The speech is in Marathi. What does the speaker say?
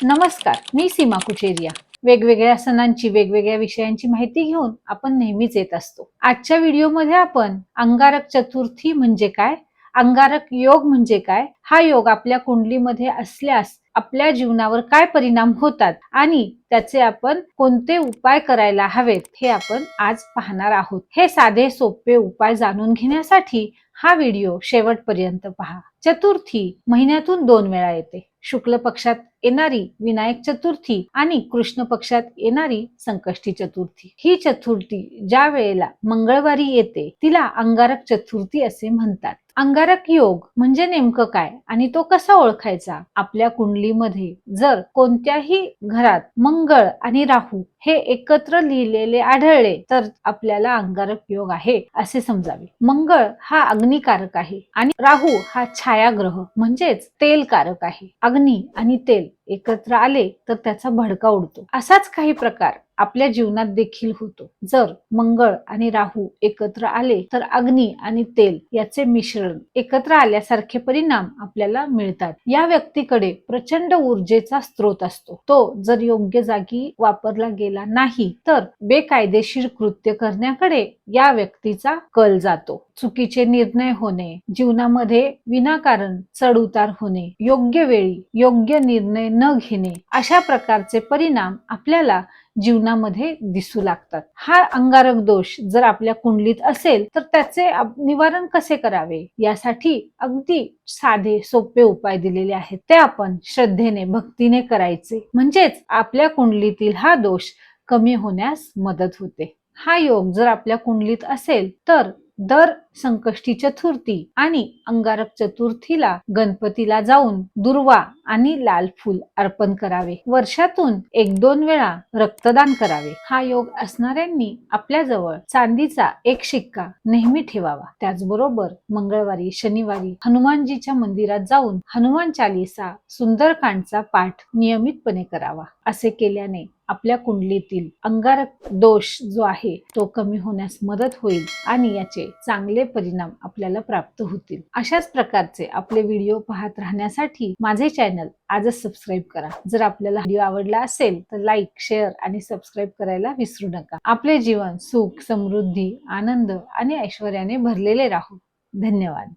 नमस्कार मी सीमा कुचेरिया. वेगवेगळ्या सणांची वेगवेगळ्या विषयांची माहिती घेऊन आपण नेहमीच येत असतो. आजच्या व्हिडिओमध्ये आपण अंगारक चतुर्थी म्हणजे काय अंगारक योग म्हणजे काय हा योग आपल्या कुंडलीमध्ये असल्यास आपल्या जीवनावर काय परिणाम होतात आणि त्याचे आपण कोणते उपाय करायला हवेत हे आपण आज पाहणार आहोत. हे साधे सोपे उपाय जाणून घेण्यासाठी हा व्हिडिओ शेवटपर्यंत पहा. चतुर्थी महिन्यातून दोन वेळा येते. शुक्ल पक्षात येणारी विनायक चतुर्थी आणि कृष्ण पक्षात येणारी संकष्टी चतुर्थी. ही चतुर्थी ज्या वेळेला मंगळवारी येते तिला अंगारक चतुर्थी असे म्हणतात. अंगारक योग म्हणजे नेमकं काय आणि तो कसा ओळखायचा? आपल्या कुंडलीमध्ये जर कोणत्याही घरात मंगळ मंगळ आणि राहू हे एकत्र लिहिलेले आढळले तर आपल्याला अंगारक योग आहे असे समजावे. मंगळ हा अग्निकारक आहे आणि राहू हा छायाग्रह म्हणजेच तेलकारक आहे. अग्नी आणि तेल एकत्र आले तर त्याचा भडका उडतो. असाच काही प्रकार आपल्या जीवनात देखील होतो. जर मंगळ आणि राहू एकत्र आले तर अग्नी आणि तेल याचे मिश्रण एकत्र आल्यासारखे परिणाम आपल्याला मिळतात. या व्यक्तीकडे प्रचंड ऊर्जेचा स्रोत असतो. तो जर योग्य जागी वापरला गेला नाही तर बेकायदेशीर कृत्य करण्याकडे या व्यक्तीचा कल जातो. चुकीचे निर्णय होणे जीवनामध्ये विनाकारण चढउतार होणे योग्य वेळी योग्य निर्णय न घेणे अशा प्रकारचे परिणाम आपल्याला जीवनामध्ये दिसू लागतात. हा अंगारक दोष जर आपल्या कुंडलीत असेल तर त्याचे निवारण कसे करावे? यासाठी अगदी साधे सोपे उपाय दिलेले आहेत. ते आपण श्रद्धेने भक्तीने करायचे. म्हणजेच आपल्या कुंडलीतील हा दोष कमी होण्यास मदत होते. हा योग जर आपल्या कुंडलीत असेल तर दर संकष्टी चतुर्थी आणि अंगारक चतुर्थीला गणपतीला जाऊन दुर्वा आणि लाल फूल अर्पण करावे. वर्षातून एक दोन वेळा रक्तदान करावे. हा योग असणाऱ्यांनी आपल्याजवळ चांदीचा एक शिक्का नेहमी ठेवावा. त्याचबरोबर मंगळवारी शनिवारी हनुमानजीच्या मंदिरात जाऊन हनुमान चालिसा सुंदरकांडचा पाठ नियमितपणे करावा असे केल्याने आपल्या कुंडलीतील अंगारक दोष जो आहे तो कमी होण्यास मदत होईल आणि याचे चांगले परिणाम आपल्याला प्राप्त होतील. अशाच प्रकारचे आपले व्हिडिओ पाहत राहण्यासाठी माझे चॅनल आजच सबस्क्राईब करा. जर आपल्याला व्हिडिओ आवडला असेल तर लाईक शेअर आणि सबस्क्राईब करायला विसरू नका. आपले जीवन सुख समृद्धी आनंद आणि ऐश्वर्याने भरलेले राहू. धन्यवाद.